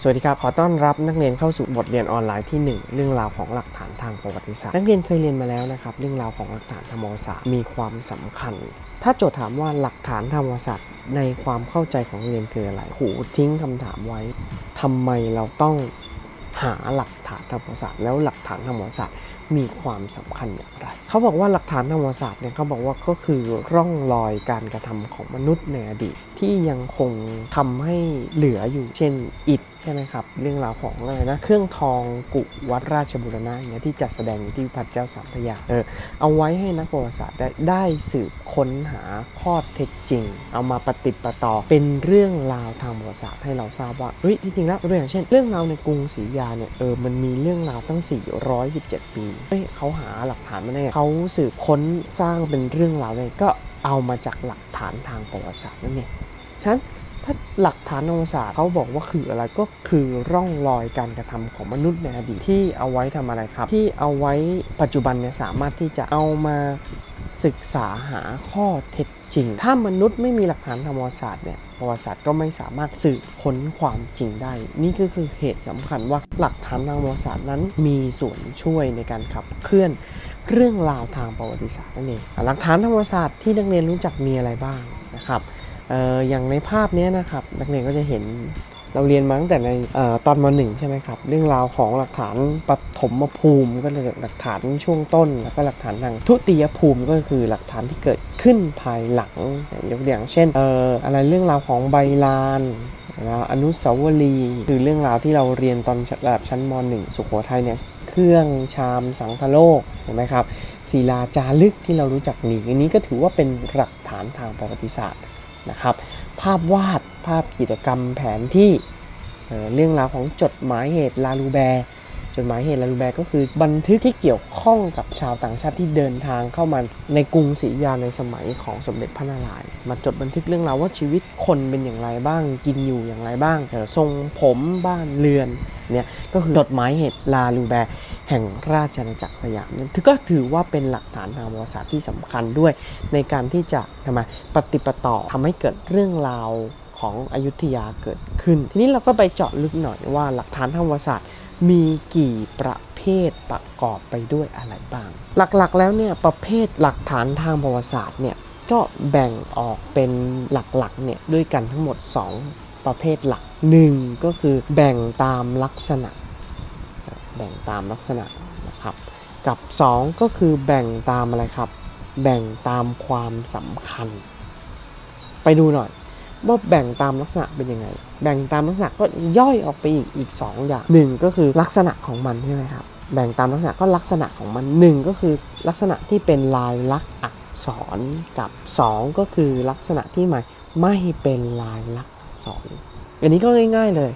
สวัสดีครับ ขอต้อนรับนักเรียนเข้าสู่บทเรียนออนไลน์ที่ 1 เรื่องราวของหลักฐานทางประวัติศาสตร์ นักเรียนเคยเรียนมาแล้วนะครับ เรื่องราวของหลักฐานทางประวัติศาสตร์มีความสำคัญ ถ้าโจทย์ถามว่าหลักฐานทางประวัติศาสตร์ในความเข้าใจของเรียนคืออะไรครูทิ้งคำถามไว้ทำไมเราต้องหาหลักฐานทางประวัติศาสตร์ แล้วหลักฐานทางประวัติศาสตร์มีความสำคัญอย่างไร เขาบอกว่าหลักฐานทางประวัติศาสตร์เนี่ยเขาบอกว่าก็คือร่องรอยการกระทำของมนุษย์ในอดีต ที่ยังคงทำให้เหลืออยู่ เช่น อิฐ ช่ไหมครับ เรื่องราวของอะไรนะ เครื่องทองกุวัดราชบุรณะอย่างเงี้ยที่จัดแสดงอยู่ที่พิพัฒน์เจ้าสามพยาเออเอาไว้ให้นักประวัติศาสตร์ได้ได้สืบค้นหาข้อเท็จจริง เอามาปฏิประต่อเป็นเรื่องราวทางประวัติศาสตร์ให้เราทราบว่าเฮ้ยที่จริงแล้วตัวอย่างเช่น เรื่องราวในกรุงศรีอยุธยาเนี่ยเออมันมีเรื่องราวตั้ง 417 ปีเฮ้ยเขาหาหลักฐานมาได้เขาสืบค้นสร้างเป็นเรื่องราวเลยก็เอามาจากหลักฐานทางประวัติศาสตร์นั่นเองฉะนั้น หลักฐานทางประวัติศาสตร์เขาบอกว่าคืออะไรก็คือร่องรอยการกระทำของมนุษย์ในอดีตที่เอาไว้ทำอะไรครับ ที่เอาไว้ปัจจุบันเนี่ยสามารถที่จะเอามาศึกษาหาข้อเท็จจริง ถ้ามนุษย์ไม่มีหลักฐานทางประวัติศาสตร์เนี่ยประวัติศาสตร์ก็ไม่สามารถสืบค้นความจริงได้ นี่ก็คือเหตุสำคัญว่าหลักฐานทางประวัติศาสตร์นั้น มีส่วนช่วยในการขับเคลื่อนเรื่องราวทางประวัติศาสตร์นั่นเองหลักฐานทางประวัติศาสตร์ที่นักเรียนรู้จักมีอะไรบ้างนะครับ อ่ออย่างในภาพนี้นะครับนักเรียนก็จะเห็นเราเรียนมาตั้งแต่ในเออตอนมหนึ่งใช่ไหมครับเรื่องราวของหลักฐานปฐมภูมิก็จะหลักฐานช่วงต้น แล้วก็หลักฐานทางทุติยภูมิก็คือหลักฐานที่เกิดขึ้นภายหลังยกตัวอย่างเช่นเอ่ออะไรเรื่องราวของใบลานแล้วอนุสาวรีย์คือเรื่องราวที่เราเรียนตอนระดับชั้นม .1 สุโขทัยเนี่ยเครื่องชามสังคโลกเห็นไหมครับศิลาจารึกที่เรารู้จักนี้อันนี้ก็ถือว่าเป็นหลักฐานทางประวัติศาสตร์ นะครับ ภาพวาดภาพกิจกรรมแผนที่เเรื่องราวของจดหมายเหตุลาลูแบร์ จดหมายเหตุลาลูแบร์ก็คือบันทึกที่เกี่ยวข้องกับชาวต่างชาติที่เดินทางเข้ามาในกรุงศรีอยุธยาในสมัยของสมเด็จพระนารายณ์มาจดบันทึกเรื่องราวว่าชีวิตคนเป็นอย่างไรบ้าง กินอยู่อย่างไรบ้างเอ่ทรงผมบ้านเรือนเนี่ยก็คือจดหมายเหตุลาลูแบร์แห่งราชอาณาจักรสยามนั่นถือก็ถือว่าเป็นหลักฐานทางประวัติศาสตร์ที่สำคัญด้วย ในการที่จะทำไมปฏิปต่อทำให้เกิดเรื่องราวของอยุธยาเกิดขึ้น ทีนี้เราก็ไปเจาะลึกหน่อยว่าหลักฐานทางประวัติศาสตร์ มีกี่ประเภทประกอบไปด้วยอะไรบ้าง หลักๆแล้วเนี่ยประเภทหลักฐานทางประวัติศาสตร์เนี่ยก็แบ่งออกเป็นหลักๆเนี่ยด้วยกันทั้งหมด 2 ประเภทหลัก 1 ก็คือแบ่งตามลักษณะ แบ่งตามลักษณะนะครับ กับ 2 ก็คือแบ่งตามอะไรครับ แบ่งตามความสำคัญ ไปดูหน่อยว่าแบ่งตามลักษณะเป็นยังไง แบ่งตามลักษณะก็ย่อยออกไปอีกอีก 2 อย่างหนึ่งก็คือลักษณะของมันใช่ไหมครับแบ่งตามลักษณะก็ลักษณะของมันหนึ่งก็คือลักษณะที่เป็นลายลักษณ์อักษรกับ 2 ก็คือลักษณะที่หมายไม่เป็นลายลักษณ์อักษรอันนี้ก็ง่าย ๆเลย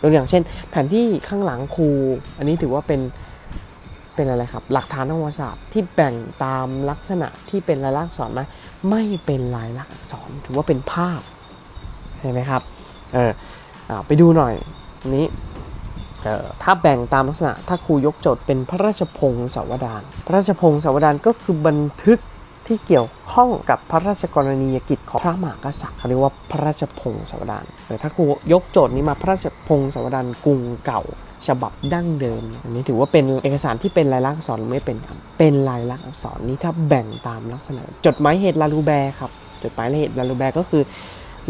ตัวอย่างเช่น แผนที่ข้างหลังครู อันนี้ถือว่าเป็นเป็นอะไรครับ หลักฐานทางประวัติศาสตร์ที่แบ่งตามลักษณะที่เป็นลายลักษณ์อักษรไหมไม่เป็นลายลักษณ์อักษรถือว่าเป็นภาพเห็นไหมครับ เออไปดูหน่อยนี้ถ้าแบ่งตามลักษณะถ้าครูยกโจทย์เป็นพระราชพงศาวดารพระราชพงศาวดารก็คือบันทึกที่เกี่ยวข้องกับพระราชกรณียกิจของพระมหากษัตริย์เขาเรียกว่าพระราชพงศาวดารเออถ้าครูยกโจทย์นี้มาพระราชพงศาวดารกรุงเก่า ฉบับดั้งเดิม อันนี้ถือว่าเป็นเอกสารที่เป็นลายลักษณ์อักษรไม่เป็นครับเป็นลายลักษณ์อักษรนี้ถ้าแบ่งตามลักษณะ จดหมายเหตุลาลูแบร์ครับจดหมายเหตุลาลูแบร์ก็คือ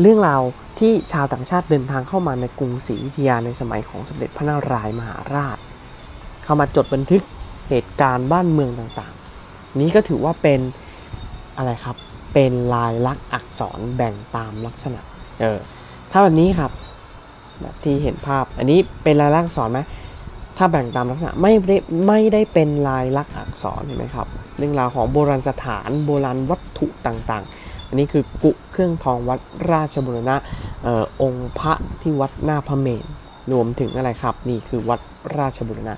เรื่องราวที่ชาวต่างชาติเดินทางเข้ามาในกรุงศรีอยุธยาในสมัยของสมเด็จพระนารายมหาราช เข้ามาจดบันทึกเหตุการณ์บ้านเมืองต่างๆ นี้ก็ถือว่าเป็นอะไรครับ เป็นลายลักษณ์อักษรแบ่งตามลักษณะ เออ ถ้าแบบนี้ครับแบบที่เห็นภาพ อันนี้เป็นลายลักษณ์อักษรไหมถ้าแบ่งตามลักษณะไม่ได้ไม่ได้เป็นลายลักษณ์อักษรเห็นไหมครับ เรื่องราวของโบราณสถานโบราณวัตถุต่างๆ อันนี้คือกุเครื่องทองวัดราชบุรณะออองค์พระที่วัดหน้าพระเมรุรวมถึงอะไรครับ นี่คือวัดราชบุรณะ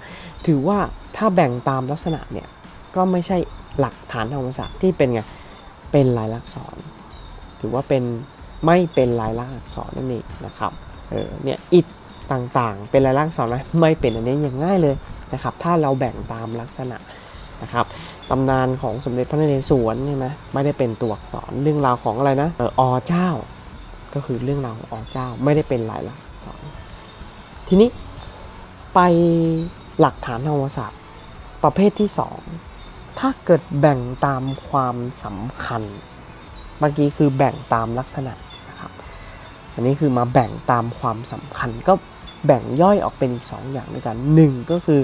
ถือว่าถ้าแบ่งตามลักษณะเนี่ยก็ไม่ใช่หลักฐานทางประวัติศาสตร์ที่เป็นไงเป็นลายลักษณ์อักษรถือว่าเป็นไม่เป็นลายลักษณ์อักษรนั่นเองนะครับเออเนี่ยอิฐต่างๆ เป็นลายลักษณ์อักษรไหมไม่เป็นอันนี้อย่างง่ายเลยนะครับ ถ้าเราแบ่งตามลักษณะนะครับ ตำนานของสมเด็จพระนเรศวรใช่ไหมไม่ได้เป็นตัวอักษรเรื่องราวของอะไรนะเออเจ้า ก็คือเรื่องราวของอเจ้าไม่ได้เป็นลายลักอักษร ทีนี้ไปหลักฐานทางประวัติศาสตร์ประเภทที่สองถ้าเกิดแบ่งตามความสำคัญ เมื่อกี้คือแบ่งตามลักษณะนะครับ อันนี้คือมาแบ่งตามความสำคัญก็แบ่งย่อยออกเป็นอีก 2 อย่างด้วยกันหนึ่งก็คือ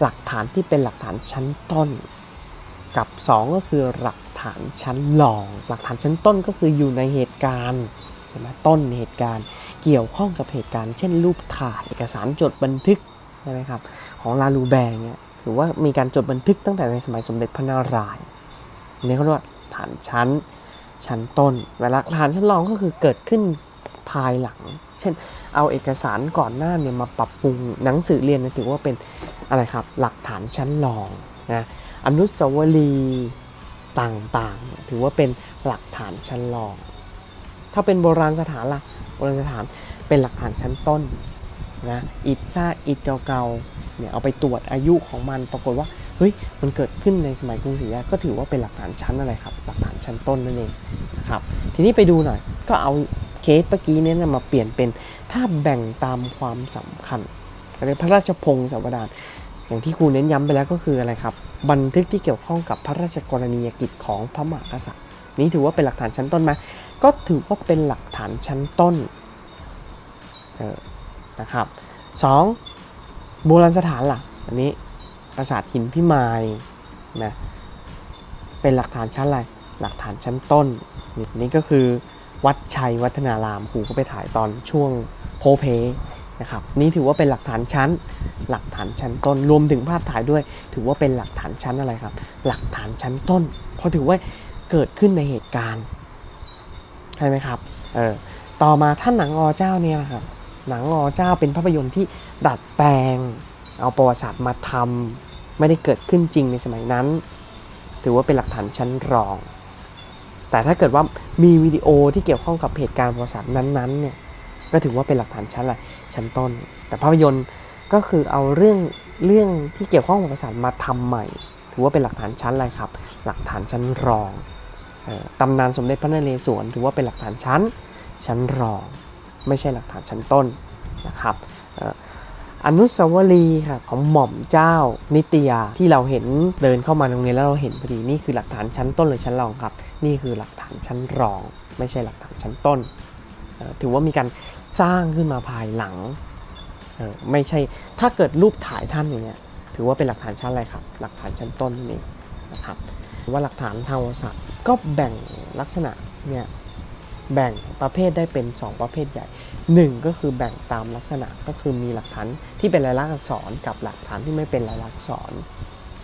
หลักฐานที่เป็นหลักฐานชั้นต้น กับ 2 ก็คือหลักฐานชั้นรอง หลักฐานชั้นต้นก็คืออยู่ในเหตุการณ์เห็นไหมต้นเหตุการณ์เกี่ยวข้องกับเหตุการณ์ เช่นรูปถ่ายเอกสารจดบันทึกใช่ไหมครับของลาลูแบงเนี่ยหรือว่ามีการจดบันทึกตั้งแต่ในสมัยสมเด็จพระนารายณ์นนี้เขาเรียกว่าฐานชั้นชั้นต้นเวลาฐานชั้นรองก็คือเกิดขึ้นภายหลัง เช่น เอาเอกสารก่อนหน้าเนี่ยมาปรับปรุงหนังสือเรียนนี่ถือว่าเป็นอะไรครับหลักฐานชั้นรองนะ อนุสาวรีย์ต่างๆ ถือว่าเป็นหลักฐานชั้นรอง ถ้าเป็นโบราณสถานล่ะโบราณสถานเป็นหลักฐานชั้นต้นนะอิฐซากอิฐเก่าๆเนี่ยเอาไปตรวจอายุของมันปรากฏว่าเฮ้ยมันเกิดขึ้นในสมัยกรุงศรีอยุธยาก็ถือว่าเป็นหลักฐานชั้นอะไรครับ หลักฐานชั้นต้นนั่นเองนะครับทีนี้ไปดูหน่อย ก็เอาเคสเมื่อกี้เนี้มาเปลี่ยนเป็นถ้าแบ่งตามความสำคัญอะไรพระราชพงศาวดารอย่างที่ครูเน้นย้ำไปแล้วก็คืออะไรครับ บันทึกที่เกี่ยวข้องกับพระราชกรณียกิจของพระมหากษัตริย์นี้ถือว่าเป็นหลักฐานชั้นต้นไหมก็ถือว่าเป็นหลักฐานชั้นต้นออนะครับสองโบราณสถานล่ะอันนี้ปราสาทหินพิมายนะเป็นหลักฐานชั้นอะไรหลักฐานชั้นต้นนี่นี่ก็คือวัดชัยวัฒนารามครูก็ไปถ่ายตอนช่วงโพเพ นะครับนี่ถือว่าเป็นหลักฐานชั้น หลักฐานชั้นต้น รวมถึงภาพถ่ายด้วย ถือว่าเป็นหลักฐานชั้นอะไรครับ หลักฐานชั้นต้น เพราะถือว่าเกิดขึ้นในเหตุการณ์ใช่ไหมครับเออต่อมาท่านหนังอเจ้าเนี่ยนะครับหนังอเจ้าเป็นภาพยนตร์ที่ดัดแปลง เอาประวัติศาสตร์มาทำไม่ได้เกิดขึ้นจริงในสมัยนั้น ถือว่าเป็นหลักฐานชั้นรอง แต่ถ้าเกิดว่ามีวิดีโอที่เกี่ยวข้องกับเหตุการณ์ประวัติศาสตร์นั้นๆเนี่ย ก็ถือว่าเป็นหลักฐานชั้นอะชั้นต้น แต่ภาพยนตร์ก็คือเอาเรื่องเรื่องที่เกี่ยวข้องกับประวัติศาสตร์มาทำใหม่ ถือว่าเป็นหลักฐานชั้นอะไรครับ หลักฐานชั้นรองออตำนานสมเด็จพระนเรศวรถือว่าเป็นหลักฐานชั้นชั้นรอง ไม่ใช่หลักฐานชั้นต้นนะครับอนุสาวรีย์ครับของหม่อมเจ้านิตยาที่เราเห็นเดินเข้ามาโรงเรียนแล้วเราเห็นพอดีนี่คือหลักฐานชั้นต้นหรือชั้นรองครับ นี่คือหลักฐานชั้นรอง ไม่ใช่หลักฐานชั้นต้น ถือว่ามีการ สร้างขึ้นมาภายหลังออไม่ใช่ถ้าเกิดรูปถ่ายท่านอย่างเงี้ยถือว่าเป็นหลักฐานชั้นอะไรครับ หลักฐานชั้นต้นนี่นะครับว่าหลักฐานทางวัติศาสตร์ก็แบ่งลักษณะเนี่ยแบ่งประเภทได้เป็น 2 ประเภทใหญ่ 1 ก็คือแบ่งตามลักษณะก็คือมีหลักฐานที่เป็นลายลักษณ์อักษร กับหลักฐานที่ไม่เป็นลายลักษณ์อักษร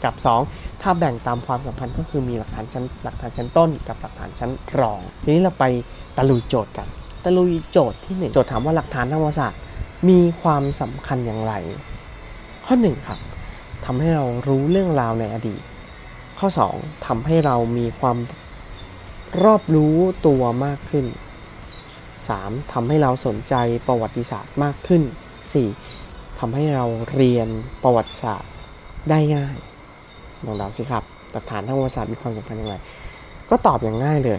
กับ 2 ถ้าแบ่งตามความสัมพันธ์ก็คือมีหลักฐานชั้นหลักฐานชั้นต้น กับหลักฐานชั้นรอง ทีนี้เราไปตะลุยโจทย์กัน ตะลุยโจทย์ที่ 1 โจทย์ถามว่าหลักฐานทางประวัติศาสตร์มีความสำคัญอย่างไร ข้อ 1 ครับทำให้เรารู้เรื่องราวในอดีต ข้อ 2ทำให้เรามีความรอบรู้ตัวมากขึ้น 3. ทำให้เราสนใจประวัติศาสตร์มากขึ้น 4. ทำให้เราเรียนประวัติศาสตร์ได้ง่ายลองเดาสิครับหลักฐานทางประวัติศาสตร์มีความสำคัญอย่างไร ก็ตอบอย่างง่ายเลย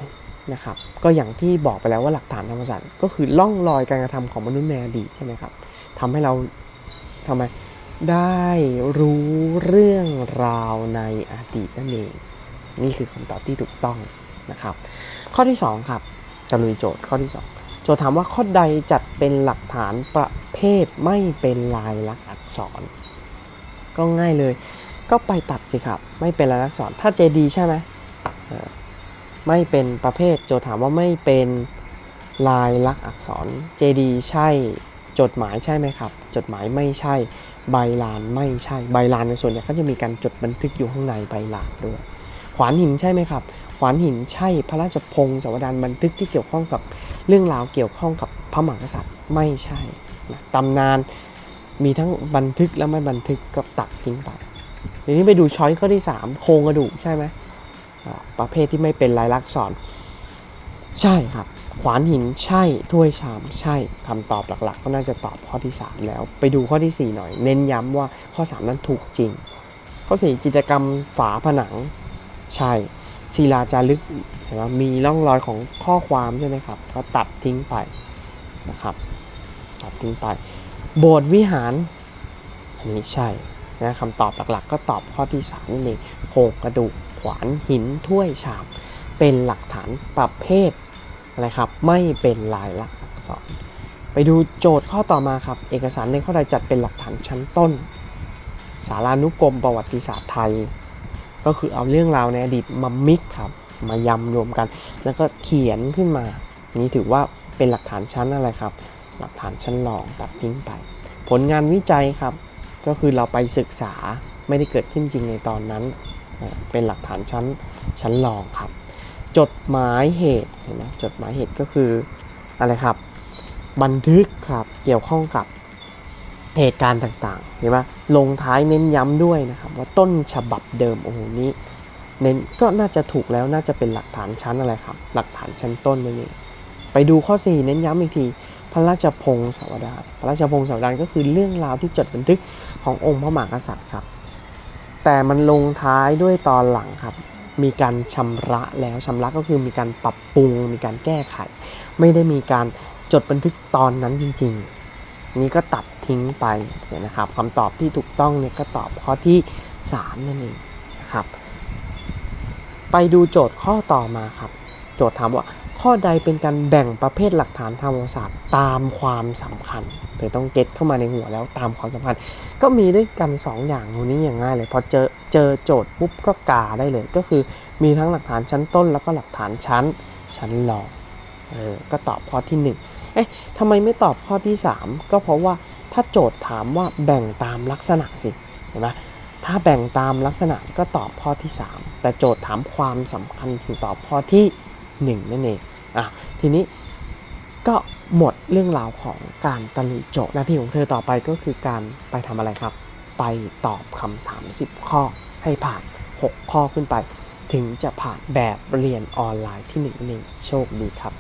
นะครับก็อย่างที่บอกไปแล้วว่าหลักฐานทางประวัติศาสตร์ก็คือล่องรอยการกระทำของมนุษย์ในอดีตใช่ไหมครับทำให้เราทำไมได้รู้เรื่องราวในอดีตนั่นเอง นี่คือคำตอบที่ถูกต้องนะครับ ข้อที่ 2 ครับจะลุยโจทย์ข้อที่ 2 โจทย์ถามว่าข้อใดจัดเป็นหลักฐานประเภทไม่เป็นลายลักษณ์อักษร ก็ง่ายเลย ก็ไปตัดสิครับ ไม่เป็นลายลักษณ์อักษร ถ้าเจดีใช่ไหม ไม่เป็นประเภท โจทย์ถามว่าไม่เป็นลายลักษณ์อักษรเจดีใช่ จดหมายใช่ไหมครับ จดหมายไม่ใช่ ใบลานไม่ใช่ ใบลานในส่วนใหญ่ก็จะมีการจดบันทึกอยู่ข้างในใบลานด้วย ขวานหินใช่ไหมครับ ขวานหินใช่พระราชพงศาวดารบันทึกที่เกี่ยวข้องกับเรื่องราวเกี่ยวข้องกับพระมหากษัตริย์ไม่ใช่นะตำนานมีทั้งบันทึกและไม่บันทึกก็ตัดทิ้งไปทีนี้ไปดูช้อยข้อที่ 3 โครงกระดูกใช่ไหม ประเภทที่ไม่เป็นลายลักษณ์อักษร ใช่ครับ ขวานหินใช่ถ้วยชามใช่คำตอบหลักๆ ก็น่าจะตอบข้อที่ 3 แล้ว ไปดูข้อที่ 4 หน่อย เน้นย้ำว่าข้อ 3 นั้นถูกจริง ข้อ 4 จิตกรรมฝาผนัง ใช่ศิลาจารึกเห็นไหมมีร่องรอยของข้อความใช่ไหมครับ ก็ตัดทิ้งไปนะครับ ตัดทิ้งไป โบสถ์วิหาร อันนี้ใช่นะคำตอบหลักๆ ก็ตอบข้อที่3นั่นเองโครงกระดูก ขวานหินถ้วยชามเป็นหลักฐานประเภทอะไรครับ ไม่เป็นลายลักษณ์อักษร ไปดูโจทย์ข้อต่อมาครับ เอกสารในข้อใดจัดเป็นหลักฐานชั้นต้น สารานุกรมประวัติศาสตร์ไทย ก็คือเอาเรื่องราวในอดีตมามิกครับ มายำรวมกัน แล้วก็เขียนขึ้นมา นี่ถือว่าเป็นหลักฐานชั้นอะไรครับ หลักฐานชั้นรองตัดทิ้งไป ผลงานวิจัยครับ ก็คือเราไปศึกษาไม่ได้เกิดขึ้นจริงในตอนนั้น เป็นหลักฐานชั้นชั้นรองครับ จดหมายเหตุเห็นไหมจดหมายเหตุก็คืออะไรครับ บันทึกครับเกี่ยวข้องกับเหตุการณ์ต่างๆเห็นไหมลงท้ายเน้นย้ำด้วยนะครับว่าต้นฉบับเดิมโอ้โหนี้เน้นก็น่าจะถูกแล้วน่าจะเป็นหลักฐานชั้นอะไรครับ หลักฐานชั้นต้นนั่นเองไปดูข้อ 4 เน้นย้ำอีกที พระราชพงศาวดารพระราชพงศาวดารก็คือเรื่องราวที่จดบันทึกขององค์พระมหากษัตริย์ครับ แต่มันลงท้ายด้วยตอนหลังครับ มีการชำระแล้วชำระก็คือมีการปรับปรุง มีการแก้ไข ไม่ได้มีการจดบันทึกตอนนั้นจริง ๆ นี่ก็ตัดทิ้งไปเนี่ยนะครับคำตอบที่ถูกต้องเนี่ยก็ตอบข้อที่ 3 นั่นเองนะครับ ไปดูโจทย์ข้อต่อมาครับ โจทย์ถามว่า ข้อใดเป็นการแบ่งประเภทหลักฐานทางประวัติศาสตร์ตามความสำคัญเธอต้องเก็ตเข้ามาในหัวแล้วตามความสำคัญ ก็มีด้วยกัน 2 อย่างตรงนี้อย่างง่ายเลยพอเจอเจอโจทย์ปุ๊บก็กาได้เลย ก็คือมีทั้งหลักฐานชั้นต้น แล้วก็หลักฐานชั้นชั้นรองเออก็ตอบข้อที่ 1 เอ๊ะทำไมไม่ตอบข้อที่ 3 ก็เพราะว่าถ้าโจทย์ถามว่าแบ่งตามลักษณะสิเห็นไหมถ้าแบ่งตามลักษณะก็ตอบข้อที่ 3 แต่โจทย์ถามความสำคัญถึงตอบข้อที่ 1 นั่นเองอะทีนี้ก็หมดเรื่องราวของการตะลุยโจหน้าที่ของเธอต่อไปก็คือการไปทำอะไรครับ ไปตอบคำถาม 10 ข้อให้ผ่าน 6 ข้อขึ้นไป ถึงจะผ่านแบบเรียนออนไลน์ที่1นั่นเองโชคดีครับ